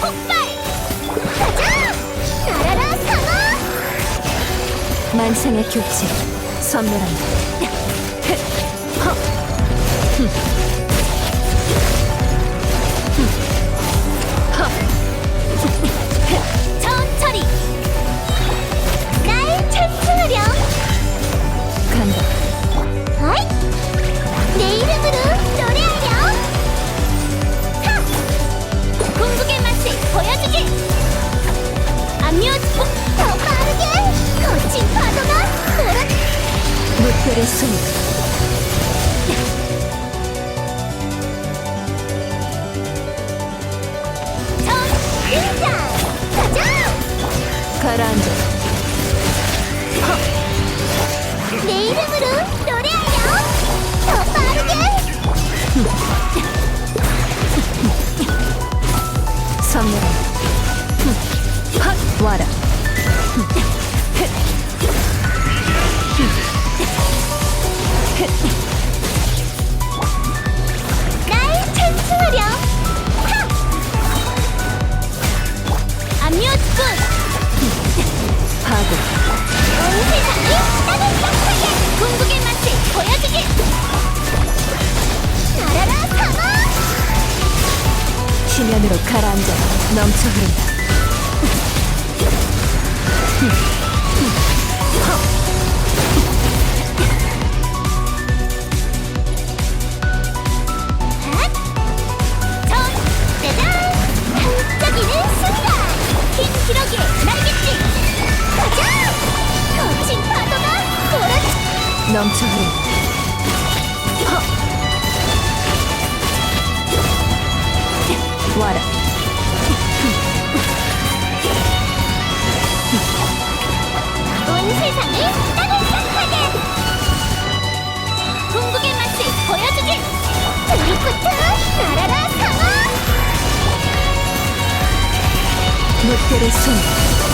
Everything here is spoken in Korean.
폭발! 가자! 나라라 사막! 만상의 규칙 선물한다. 물결의 손 가라앉아. 내 이름으로 노래하렴 더 빠르게! 헛 와라 날 찬송하렴. 하! 암요즈꾼 파도 온 세상이 따뜻하게 궁극의 맛을 보여주기 날아라 상어 심연으로 가라앉아 넘쳐 흐른다 넘쳐 흐른다 헛! 와라. 온 세상을 따뜻하게 궁극의 맛을 보여주기 드리프트 날아라 상어 물결의 손